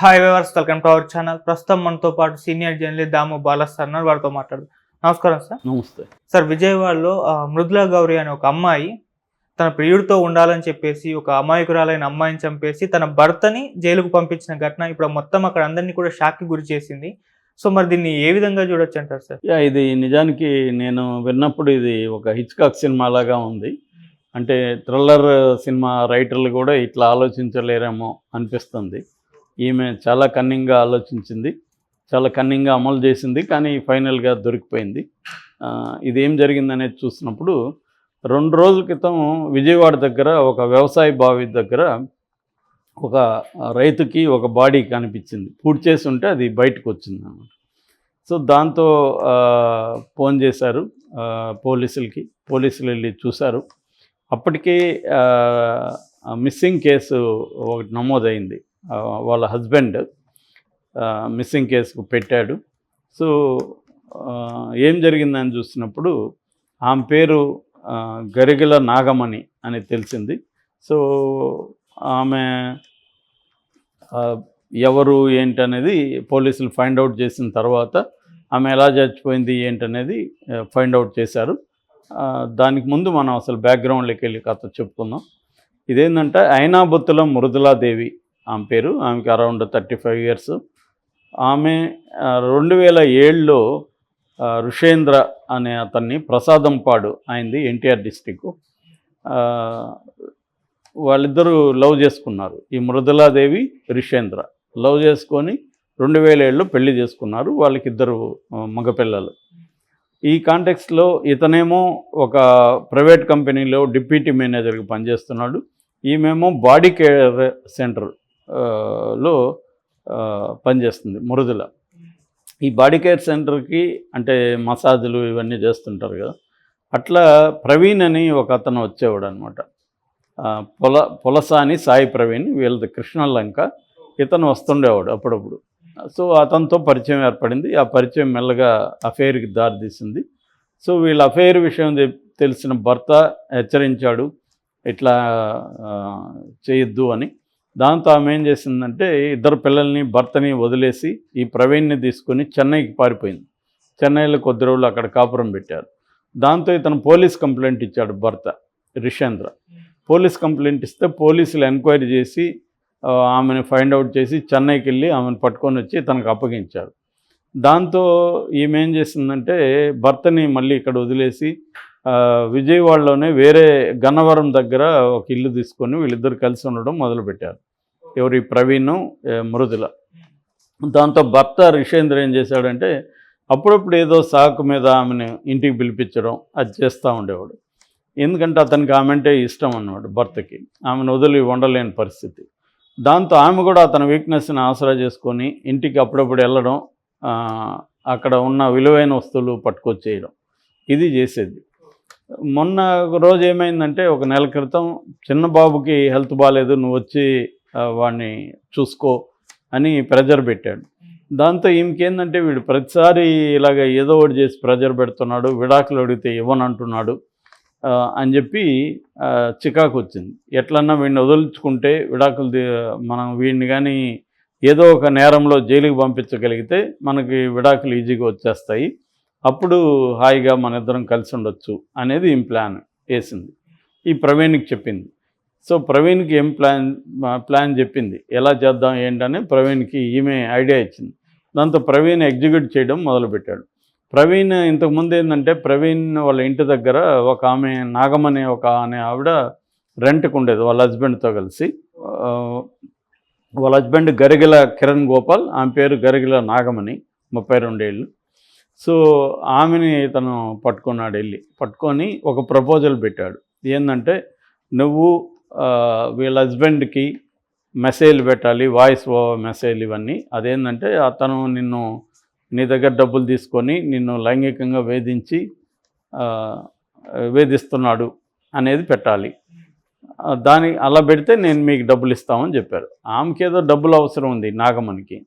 Hi viewers welcome to our channel ప్రస్తుతం మనతో పాటు senior journalist Damu Balas sir ఉన్నారు. వారితో మాట్లాడు నమస్కారం సార్. నమస్తే. సార్ విజయవాడలో మృదులా గౌరి అనే ఒక అమ్మాయి తన ప్రియుడితో ఉండాలని చెప్పేసి ఒక అమాయకురాలైన అమ్మాయిని చంపేసి తన భర్తని జైలుకు పంపించిన ఘటన ఇప్పుడు మొత్తం అక్కడ అందరినీ కూడా షాక్కి గురి చేసింది. సో మరి దీన్ని ఏ విధంగా చూడొచ్చు అంటారు సార్? యా ఇది నిజానికి నేను విన్నప్పుడు ఇది ఒక హిచ్కాక్ సినిమా లాగా ఉంది. అంటే థ్రిల్లర్ సినిమా రైటర్లు కూడా ఇట్లా ఆలోచించలేరేమో అనిపిస్తుంది. ఈమె చాలా కన్నింగ్గా ఆలోచించింది చాలా కన్నింగ్గా అమలు చేసింది కానీ ఫైనల్గా దొరికిపోయింది. ఇదేం ఇది ఏం జరిగిందనేది చూసినప్పుడు రెండు రోజుల క్రితం విజయవాడ దగ్గర ఒక వ్యవసాయ బావి దగ్గర ఒక రైతుకి ఒక బాడీ కనిపించింది. పూర్తి చేసి ఉంటే అది బయటకు వచ్చింది అన్నమాట. సో దాంతో ఫోన్ చేశారు పోలీసులకి పోలీసులు వెళ్ళి చూశారు. అప్పటికే మిస్సింగ్ కేసు ఒకటి నమోదైంది. వాళ్ళ హస్బెండ్ మిస్సింగ్ కేసుకు పెట్టాడు. సో ఏం జరిగిందని చూసినప్పుడు ఆమె పేరు గరిగల నాగమణి అని తెలిసింది. సో ఆమె ఎవరు ఏంటనేది పోలీసులు ఫైండ్ అవుట్ చేసిన తర్వాత ఆమె ఎలా చచ్చిపోయింది ఏంటనేది ఫైండ్ అవుట్ చేశారు. దానికి ముందు మనం అసలు బ్యాక్గ్రౌండ్లోకి వెళ్ళి కథ చెప్పుకుందాం. ఇదేంటంటే ఐనాబుత్తుల మృదులాదేవి ఆమె పేరు ఆమెకి అరౌండ్ థర్టీ ఫైవ్ ఇయర్స్. ఆమె రెండు వేల ఏడులో ఋషేంద్ర అనే అతన్ని ప్రసాదంపాడు అయింది ఎన్టీఆర్ డిస్టిక్ వాళ్ళిద్దరూ లవ్ చేసుకున్నారు. ఈ మృదులాదేవి రిషేంద్ర లవ్ చేసుకొని రెండు వేల ఏళ్ళు పెళ్ళి చేసుకున్నారు వాళ్ళకి ఇద్దరు మగపిల్లలు. ఈ కాంటెక్స్లో ఇతనేమో ఒక ప్రైవేట్ కంపెనీలో డిప్యూటీ మేనేజర్గా పనిచేస్తున్నాడు. ఈమెమో బాడీ కేర్ సెంటర్ లో పనిచేస్తుంది మురుదుల. ఈ బాడీ కేర్ సెంటర్కి అంటే మసాజులు ఇవన్నీ చేస్తుంటారు కదా అట్లా ప్రవీణ్ అని ఒక అతను వచ్చేవాడు అనమాట పొల పొలసాని సాయి ప్రవీణ్ వీళ్ళది కృష్ణలంక. ఇతను వస్తుండేవాడు అప్పుడప్పుడు. సో అతనితో పరిచయం ఏర్పడింది. ఆ పరిచయం మెల్లగా అఫైర్కి దారితీసింది సో వీళ్ళ అఫైర్ విషయం తెలిసిన భర్త హెచ్చరించాడు ఇట్లా చేయొద్దు అని. దాంతో ఆమె ఏం చేసిందంటే ఇద్దరు పిల్లల్ని భర్తని వదిలేసి ఈ ప్రవీణ్ని తీసుకొని చెన్నైకి పారిపోయింది. చెన్నైలో కొద్ది రోజులు అక్కడ కాపురం పెట్టారు. దాంతో ఇతను పోలీస్ కంప్లైంట్ ఇచ్చాడు భర్త రిషేంద్ర. పోలీస్ కంప్లైంట్ ఇస్తే పోలీసులు ఎంక్వైరీ చేసి ఆమెను ఫైండ్ అవుట్ చేసి చెన్నైకి వెళ్ళి ఆమెను పట్టుకొని వచ్చి తనకు అప్పగించారు. దాంతో ఈమె ఏం చేసిందంటే భర్తని మళ్ళీ ఇక్కడ వదిలేసి విజయవాడలోనే వేరే గన్నవరం దగ్గర ఒక ఇల్లు తీసుకొని వీళ్ళిద్దరు కలిసి ఉండడం మొదలుపెట్టారు. ఎవరి ప్రవీణ్ మృదుల. దాంతో భర్త రిషేంద్ర ఏం చేశాడంటే అప్పుడప్పుడు ఏదో సాకు మీద ఆమెను ఇంటికి పిలిపించడం అది చేస్తూ ఉండేవాడు. ఎందుకంటే అతనికి ఆమె అంటే ఇష్టం అన్నమాట భర్తకి. ఆమెను వదిలి ఉండలేని పరిస్థితి. దాంతో ఆమె కూడా అతని వీక్నెస్ని ఆసరా చేసుకొని ఇంటికి అప్పుడప్పుడు వెళ్ళడం అక్కడ ఉన్న విలువైన వస్తువులు పట్టుకొచ్చేయడం. ఇది చేసేది. మొన్న ఒక రోజు ఏమైందంటే ఒక నెల క్రితం చిన్న బాబుకి హెల్త్ బాగాలేదు నువ్వు వచ్చి వాడిని చూసుకో అని ప్రెజర్ పెట్టాడు. దాంతో ఈమెకేందంటే వీడు ప్రతిసారి ఇలాగ ఏదో ఒకటి చేసి ప్రెజర్ పెడుతున్నాడు విడాకులు అడిగితే ఇవ్వనంటున్నాడు అని చెప్పి చికాకు వచ్చింది ఎట్లన్నా వీడిని వదులుచుకుంటే విడాకులు మనం వీడిని కానీ ఏదో ఒక నేరంలో జైలుకి పంపించగలిగితే మనకి విడాకులు ఈజీగా వచ్చేస్తాయి. అప్పుడు హాయిగా మన ఇద్దరం కలిసి ఉండొచ్చు అనేది ఈ ప్లాన్ వేసింది. ఈ ప్రవీణ్కి చెప్పింది. సో ప్రవీణ్కి ఏం ప్లాన్ ప్లాన్ చెప్పింది. ఎలా చేద్దాం ఏంటని ప్రవీణ్కి ఈమె ఐడియా ఇచ్చింది. దాంతో ప్రవీణ్ ఎగ్జిక్యూట్ చేయడం మొదలుపెట్టాడు. ప్రవీణ్ ఇంతకుముందు ఏంటంటే ప్రవీణ్ వాళ్ళ ఇంటి దగ్గర ఒక ఆమె నాగమనే ఒక అనే ఆవిడ రెంట్కి ఉండేది వాళ్ళ హస్బెండ్తో కలిసి. వాళ్ళ హస్బెండ్ గరిగిల కిరణ్ గోపాల్ ఆమె పేరు గరిగిల నాగమణి ముప్పై రెండేళ్ళు. సో ఆమెని తను పట్టుకున్నాడు వెళ్ళి. పట్టుకొని ఒక ప్రపోజల్ పెట్టాడు. ఏంటంటే నువ్వు వీళ్ళ హస్బెండ్కి మెసేజ్లు పెట్టాలి వాయిస్ మెసేజ్ ఇవన్నీ. అదేంటంటే అతను నిన్ను నీ దగ్గర డబ్బులు తీసుకొని నిన్ను లైంగికంగా వేధించి వేధిస్తున్నాడు అనేది పెట్టాలి. ఆ, దాని అలా పెడితే నేను మీకు డబ్బులు ఇస్తామని చెప్పారు. ఆమెకి ఏదో డబ్బులు అవసరం ఉంది నాగమణికి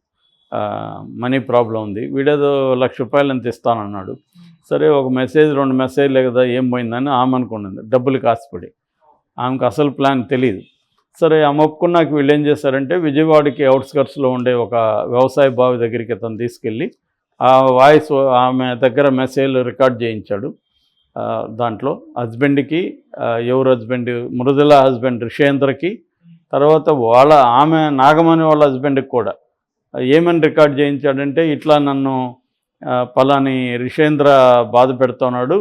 మనీ ప్రాబ్లం ఉంది. వీడేదో లక్ష రూపాయలు ఎంత ఇస్తానన్నాడు. సరే ఒక మెసేజ్ రెండు మెసేజ్లే కదా ఏం పోయిందని ఆమె అనుకున్నది డబ్బులు కాసిపడి. ఆమెకు అసలు ప్లాన్ తెలియదు సరే ఆమె ఒప్పుకున్నాక వీళ్ళు ఏం చేశారంటే విజయవాడకి అవుట్స్కర్ట్స్లో ఉండే ఒక వ్యవసాయ బావి దగ్గరికి అతను తీసుకెళ్ళి ఆ వాయిస్ ఆమె దగ్గర మెసేజ్లు రికార్డ్ చేయించాడు. దాంట్లో హస్బెండ్కి ఎవరు హస్బెండ్? మృదుల హస్బెండ్ రిషేంద్రకి తర్వాత వాళ్ళ ఆమె నాగమణి వాళ్ళ హస్బెండ్కి కూడా. ఏమని రికార్డ్ చేయించాడంటే ఇట్లా నన్ను పలాని రిషేంద్ర బాధ పెడుతున్నాడు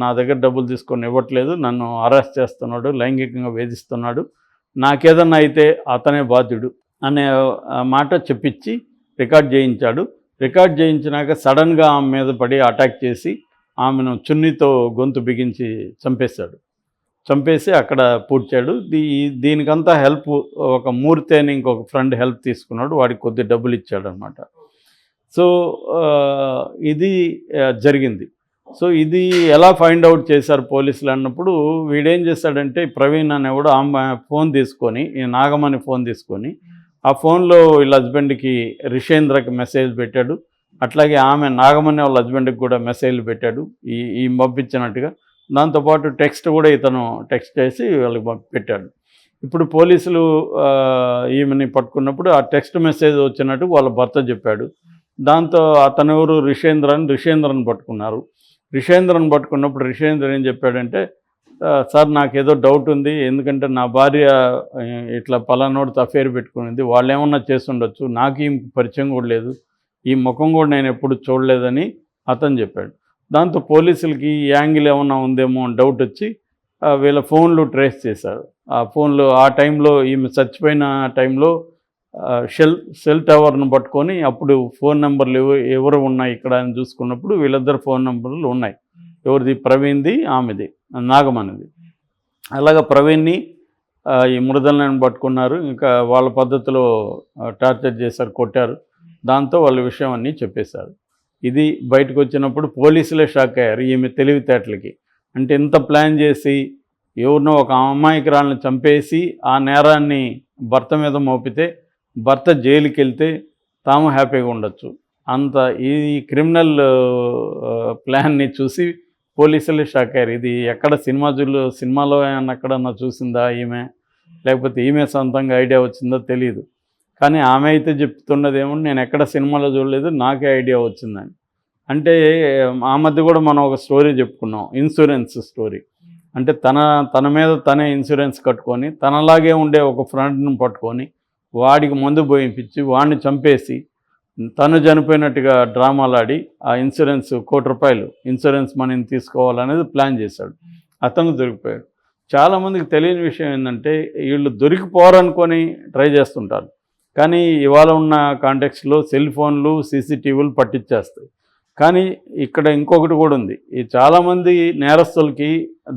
నా దగ్గర డబ్బులు తీసుకొని ఇవ్వట్లేదు నన్ను అరెస్ట్ చేస్తున్నాడు లైంగికంగా వేధిస్తున్నాడు నాకేదన్నా అయితే అతనే బాధ్యుడు అనే మాట చెప్పించి రికార్డ్ చేయించాడు. రికార్డ్ చేయించినాక సడన్గా ఆమె మీద పడి అటాక్ చేసి ఆమెను చున్నీతో గొంతు బిగించి చంపేశాడు. చంపేసి అక్కడ పూడ్చాడు. దీ దీనికంతా హెల్ప్ ఒక మూర్తి అని ఇంకొక ఫ్రెండ్ హెల్ప్ తీసుకున్నాడు. వాడికి కొద్ది డబ్బులు ఇచ్చాడు అనమాట సో ఇది జరిగింది. సో ఇది ఎలా ఫైండ్ అవుట్ చేశారు పోలీసులు అన్నప్పుడు వీడేం చేశాడంటే ప్రవీణ్ అనేవాడు ఆమె ఫోన్ తీసుకొని ఈ నాగమణి ఫోన్ తీసుకొని ఆ ఫోన్లో వీళ్ళ హస్బెండ్కి రిషేంద్రకి మెసేజ్ పెట్టాడు. అట్లాగే ఆమె నాగమణి వాళ్ళ హస్బెండ్కి కూడా మెసేజ్లు పెట్టాడు. ఈ ఈ పంపించినట్టుగా దాంతోపాటు టెక్స్ట్ కూడా ఇతను టెక్స్ట్ చేసి వాళ్ళకి పెట్టాడు. ఇప్పుడు పోలీసులు ఈమెని పట్టుకున్నప్పుడు ఆ టెక్స్ట్ మెసేజ్ వచ్చినట్టు వాళ్ళ భర్త చెప్పాడు. దాంతో అతను ఎవరు? రిషేంద్రన్ రిషేంద్రన్ పట్టుకున్నారు. రిషేంద్రన్ పట్టుకున్నప్పుడు రిషేంద్ర ఏం చెప్పాడంటే సార్ నాకు ఏదో డౌట్ ఉంది. ఎందుకంటే నా భార్య ఇట్లా పలానోడితో అఫేర్ పెట్టుకునింది. వాళ్ళు ఏమన్నా చేస్తుండొచ్చు. నాకు ఈ పరిచయం కూడా లేదు. ఈ ముఖం కూడా నేను ఎప్పుడు చూడలేదని అతను చెప్పాడు. దాంతో పోలీసులకి ఈ యాంగిల్ ఏమన్నా ఉందేమో అని డౌట్ వచ్చి వీళ్ళ ఫోన్లు ట్రేస్ చేశారు. ఆ ఫోన్లు ఆ టైంలో ఈమె చచ్చిపోయిన టైంలో సెల్ సెల్ టవర్ను పట్టుకొని అప్పుడు ఫోన్ నెంబర్లు ఎవరు ఉన్నాయి ఇక్కడ అని చూసుకున్నప్పుడు వీళ్ళిద్దరు ఫోన్ నెంబర్లు ఉన్నాయి. ఎవరిది? ప్రవీణ్ది ఆమెది నాగమణిది అలాగ ప్రవీణ్ని ఈ మృదలను పట్టుకున్నారు. ఇంకా వాళ్ళ పద్ధతిలో టార్చర్ చేశారు కొట్టారు. దాంతో వాళ్ళ విషయం అన్నీ చెప్పేశారు. ఇది బయటకు వచ్చినప్పుడు పోలీసులే షాక్ అయ్యారు ఈమె తెలివితేటలకి. అంటే ఇంత ప్లాన్ చేసి ఎవరినో ఒక అమాయకురాలను చంపేసి ఆ నేరాన్ని భర్త మీద మోపితే భర్త జైలుకి వెళ్తే తాము హ్యాపీగా ఉండొచ్చు. అంత ఈ క్రిమినల్ ప్లాన్ని చూసి పోలీసులే షాక్ అయ్యారు. ఇది ఎక్కడ సినిమా జులు సినిమాలో ఎక్కడన్నా చూసిందా ఈమె? లేకపోతే ఈమె సొంతంగా ఐడియా వచ్చిందో తెలియదు కానీ ఆమె అయితే చెప్తున్నది ఏమో నేను ఎక్కడ సినిమాలో చూడలేదు నాకే ఐడియా వచ్చిందని. అంటే ఆ మధ్య కూడా మనం ఒక స్టోరీ చెప్పుకున్నాం ఇన్సూరెన్స్ స్టోరీ. అంటే తన తన మీద తనే ఇన్సూరెన్స్ కట్టుకొని తనలాగే ఉండే ఒక ఫ్రెండ్ని పట్టుకొని వాడికి మందు పోయింపించి వాడిని చంపేసి తను చనిపోయినట్టుగా డ్రామాలాడి ఆ ఇన్సూరెన్స్ కోటి రూపాయలు ఇన్సూరెన్స్ మనీని తీసుకోవాలనేది ప్లాన్ చేశాడు. అతను దొరికిపోయాడు. చాలామందికి తెలియని విషయం ఏంటంటే వీళ్ళు దొరికిపోరనుకొని ట్రై చేస్తుంటారు. కానీ ఇవాళ ఉన్న కాంటెక్స్లో సెల్ ఫోన్లు సీసీటీవీలు పట్టించేస్తాయి. కానీ ఇక్కడ ఇంకొకటి కూడా ఉంది. ఈ చాలామంది నేరస్తులకి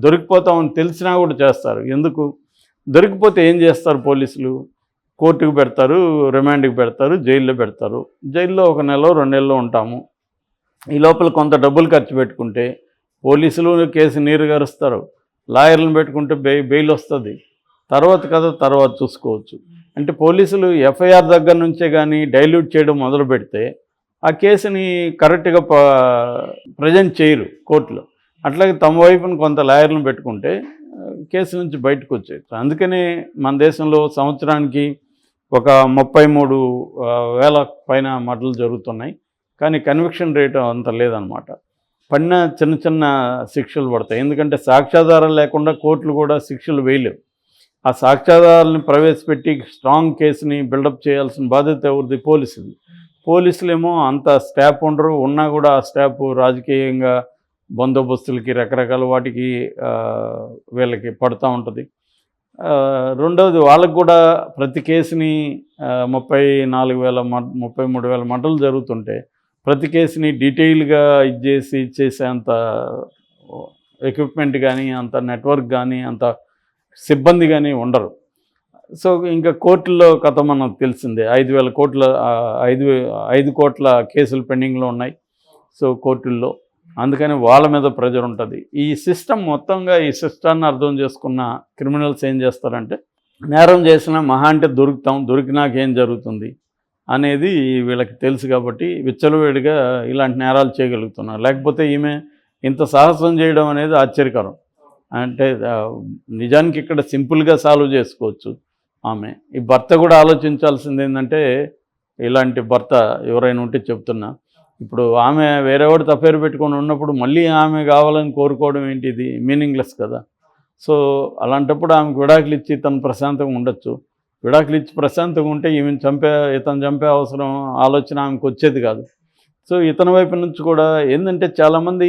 దొరికిపోతామని తెలిసినా కూడా చేస్తారు. ఎందుకు? దొరికిపోతే ఏం చేస్తారు పోలీసులు? కోర్టుకు పెడతారు రిమాండ్కి పెడతారు జైల్లో పెడతారు. జైల్లో ఒక నెల రెండు నెలలో ఉంటాము. ఈ లోపల కొంత డబ్బులు ఖర్చు పెట్టుకుంటే పోలీసులు కేసు నీరు గారుస్తారు. లాయర్లను పెట్టుకుంటే బెయిల్ వస్తుంది. తర్వాత కదా తర్వాత చూసుకోవచ్చు. అంటే పోలీసులు ఎఫ్ఐఆర్ దగ్గర నుంచే కానీ డైల్యూట్ చేయడం మొదలు పెడితే ఆ కేసుని కరెక్ట్గా ప ప్రజెంట్ చేయరు కోర్టులో. అట్లాగే తమ వైపున కొంత లాయర్లను పెట్టుకుంటే కేసు నుంచి బయటకు వచ్చేది అందుకనే మన దేశంలో సంవత్సరానికి ఒక ముప్పై మూడు వేల పైన మటలు జరుగుతున్నాయి. కానీ కన్విక్షన్ రేటు అంత లేదనమాట పడిన చిన్న చిన్న శిక్షలు పడతాయి. ఎందుకంటే సాక్ష్యాధారం లేకుండా కోర్టులు కూడా శిక్షలు వేయలేవు. ఆ సాక్ష్యాధారాలను ప్రవేశపెట్టి స్ట్రాంగ్ కేసుని బిల్డప్ చేయాల్సిన బాధ్యత ఎవరిది? పోలీసుది. పోలీసులేమో అంత స్టాప్ ఉండరు. ఉన్నా కూడా ఆ స్టాప్ రాజకీయంగా బందోబస్తులకి రకరకాల వాటికి వీళ్ళకి పడుతూ ఉంటుంది. రెండవది వాళ్ళకు కూడా ప్రతి కేసుని ముప్పై నాలుగు వేల మ- ముప్పై మూడు వేల మంటలు జరుగుతుంటే ప్రతి కేసుని డీటెయిల్గా ఇది చేసి చేసే అంత ఎక్విప్మెంట్ కానీ అంత నెట్వర్క్ కానీ అంత సిబ్బంది కానీ ఉండరు. సో ఇంకా కోర్టుల్లో కథ మనకు తెలిసిందే. ఐదు వేల కోట్ల ఐదు ఐదు కోట్ల కేసులు పెండింగ్లో ఉన్నాయి. సో కోర్టుల్లో. అందుకని వాళ్ళ మీద ప్రెజర్ ఉంటుంది. ఈ సిస్టమ్ మొత్తంగా ఈ సిస్టాన్ని అర్థం చేసుకున్న క్రిమినల్స్ ఏం చేస్తారంటే నేరం చేసిన మహా అంటే దొరుకుతాం దొరికినాకేం జరుగుతుంది? అనేది వీళ్ళకి తెలుసు కాబట్టి విచ్చలవేడిగా ఇలాంటి నేరాలు చేయగలుగుతున్నారు. లేకపోతే ఈమె ఇంత సాహసం చేయడం అనేది ఆశ్చర్యకరం. అంటే నిజానికి ఇక్కడ సింపుల్గా సాల్వ్ చేసుకోవచ్చు ఆమె. ఈ భర్త కూడా ఆలోచించాల్సింది ఏంటంటే ఇలాంటి భర్త ఎవరైనా ఉంటే చెప్తున్నా. ఇప్పుడు ఆమె వేరేవాడు తప్పేరు పెట్టుకొని ఉన్నప్పుడు మళ్ళీ ఆమె కావాలని కోరుకోవడం ఏంటి? ఇది మీనింగ్లెస్ కదా. సో అలాంటప్పుడు ఆమెకు విడాకులు ఇచ్చి తను ప్రశాంతంగా ఉండొచ్చు. విడాకులు ఇచ్చి ప్రశాంతంగా ఉంటే ఈమెను చంపే ఇతను చంపే అవసరం ఆలోచన ఆమెకు వచ్చేది కాదు. సో ఇతని వైపు నుంచి కూడా ఏంటంటే చాలామంది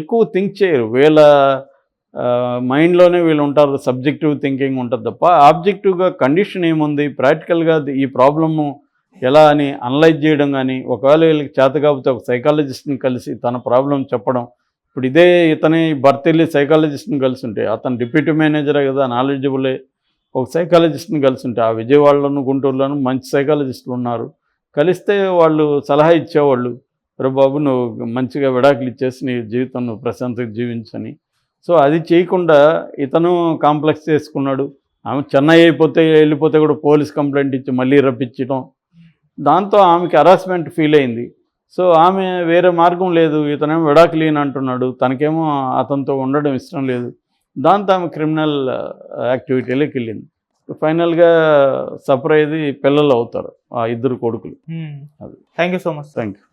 ఎక్కువ థింక్ చేయరు. వీళ్ళ మైండ్లోనే వీళ్ళు ఉంటారు సబ్జెక్టివ్ థింకింగ్ ఉంటుంది తప్ప ఆబ్జెక్టివ్గా కండిషన్ ఏముంది ప్రాక్టికల్గా ఈ ప్రాబ్లము ఎలా అని అనలైజ్ చేయడం కానీ ఒకవేళ వీళ్ళకి చేత కాకపోతే ఒక సైకాలజిస్ట్ని కలిసి తన ప్రాబ్లం చెప్పడం ఇప్పుడు ఇదే ఇతని భర్త వెళ్ళి సైకాలజిస్ట్ని కలిసి ఉంటే అతను డిప్యూటీ మేనేజరే కదా నాలెడ్జబులే ఒక సైకాలజిస్ట్ని కలిసి ఉంటే ఆ విజయవాడలోను గుంటూరులోను మంచి సైకాలజిస్టులు ఉన్నారు. కలిస్తే వాళ్ళు సలహా ఇచ్చేవాళ్ళు రే బాబు నువ్వు మంచిగా విడాకులు ఇచ్చేసి నీ జీవితం నువ్వు ప్రశాంతంగా జీవించని సో అది చేయకుండా ఇతను కాంప్లెక్స్ చేసుకున్నాడు. ఆమె చెన్నై అయిపోతే వెళ్ళిపోతే కూడా పోలీస్ కంప్లైంట్ ఇచ్చి మళ్ళీ రప్పించడం. దాంతో ఆమెకి హరాస్మెంట్ ఫీల్ అయింది. సో ఆమె వేరే మార్గం లేదు. ఇతనేమో విడాకులేని అంటున్నాడు. తనకేమో అతనితో ఉండడం ఇష్టం లేదు. దాంతో ఆమె క్రిమినల్ యాక్టివిటీలోకి వెళ్ళింది. ఫైనల్గా అయ్యేది పిల్లలు అవుతారు. ఆ ఇద్దరు కొడుకులు. Thank you so much thank you